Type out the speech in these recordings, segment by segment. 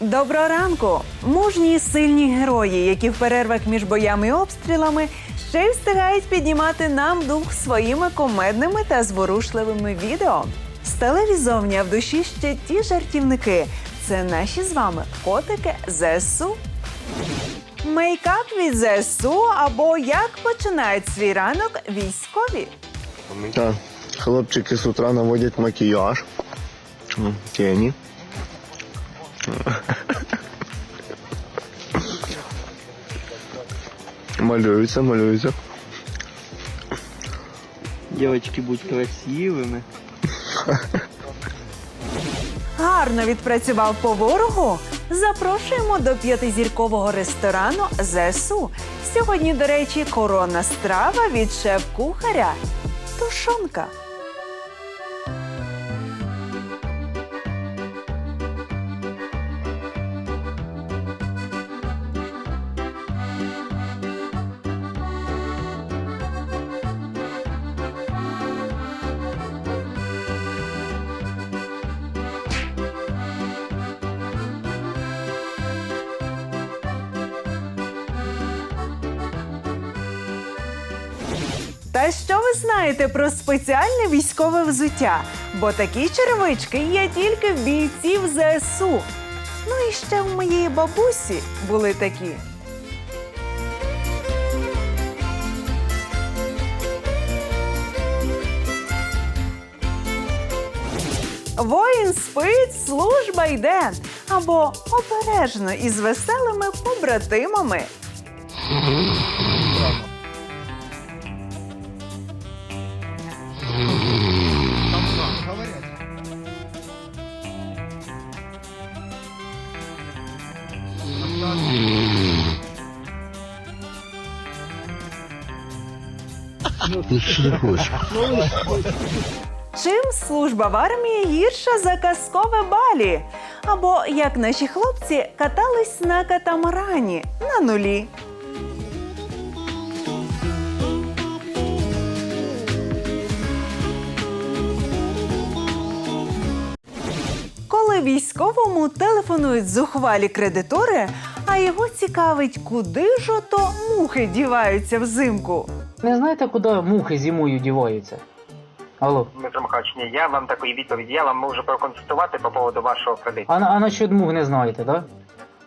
Доброго ранку! Мужні і сильні герої, які в перервах між боями і обстрілами ще й встигають піднімати нам дух своїми комедними та зворушливими відео. Сталеві зовні, а в душі ще ті жартівники. Це наші з вами котики ЗСУ. Мейкап від ЗСУ або як починають свій ранок військові. Так, хлопчики з утра наводять макіяж. Тіні. Малюються, малюються. Девочки, будь красивыми. Гарно відпрацював по ворогу. Запрошуємо до п'ятизіркового ресторану ЗСУ. Сьогодні, до речі, коронна страва від шеф-кухаря. Тушонка. Та що ви знаєте про спеціальне військове взуття? Бо такі черевички є тільки в бійців ЗСУ. Ну і ще в моєї бабусі були такі. Воїн спить, служба йде. Або обережно із веселими побратимами. Чим служба в армії гірша за казкове балі? Або як наші хлопці катались на катамарані на нулі. Коли військовому телефонують зухвалі кредитори, а його цікавить, куди ж ото мухи діваються взимку. Не знаєте, куди мухи зимою діваються? Алло. Дмитро Михайлович, ні, я вам такої відповіді. Я вам можу проконсультувати по поводу вашого кредиту. А, на- а насчет мух не знаєте, так?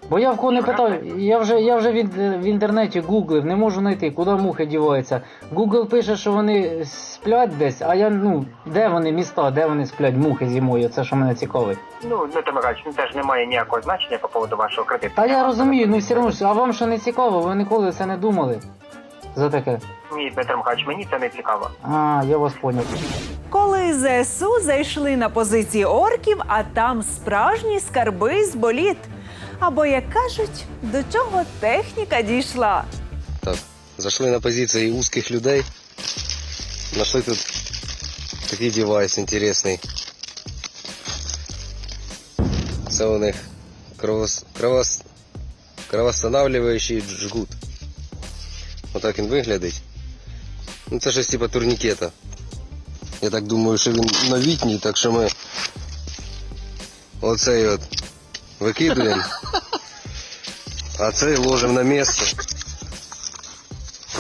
Бо я в кого не питав, я вже, я вже в, в інтернеті гуглив, не можу знайти, куди мухи діваються. Google пише, що вони сплять десь, а я, ну, де вони міста, де вони сплять мухи зимою, це що мене цікавить. Ну, Дмитро Михайлович, ну теж немає ніякого значення по поводу вашого кредиту. Та я розумію, ну все одно, ж, а вам що не цікаво, ви ніколи це не думали за таке? Ні, Дмитро Михайлович, мені це не цікаво. А, я вас поняв. Коли ЗСУ зайшли на позиції орків, а там справжні скарби з боліт. Або, як кажуть, до чого техніка дійшла. Так, зайшли на позиції узких людей. Нашли тут такий девайс інтересний. Це у них кровос... кровос... кровоостанавливаючий жгут. Отак він виглядить. Ну це щось типа турнікета. Я так думаю, що він новітній, так що ми оцей от викидуємо, а цей ложимо на місце.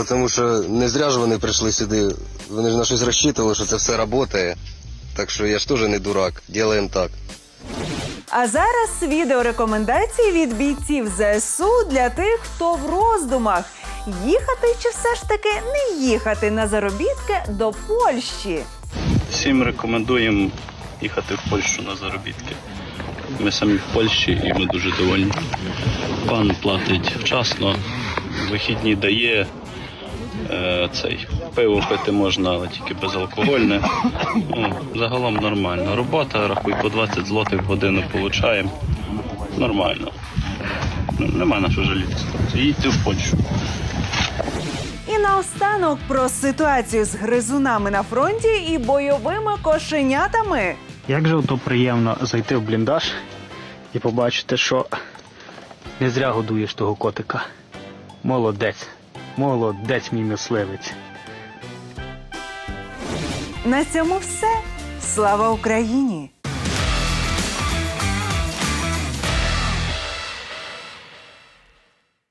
Тому що не зря ж вони прийшли сюди. Вони ж на щось розчитували, що це все працює. Так що я ж теж не дурак. Ділаємо так. А зараз відеорекомендації від бійців ЗСУ для тих, хто в роздумах їхати чи все ж таки не їхати на заробітки до Польщі. Всім рекомендуємо їхати в Польщу на заробітки. Ми самі в Польщі і ми дуже довольні. Пан платить вчасно, вихідні дає. Е, цей пиво пити можна, але тільки безалкогольне. Ну, загалом нормально. Робота, рахуй, по 20 злотих в годину получаємо. Нормально. Нема на що жалітися. Їдьте в Польщу. Наостанок про ситуацію з гризунами на фронті і бойовими кошенятами. Як же ото приємно зайти в бліндаж і побачити, що не зря годуєш того котика. Молодець. Молодець, мій мисливець. На цьому все. Слава Україні!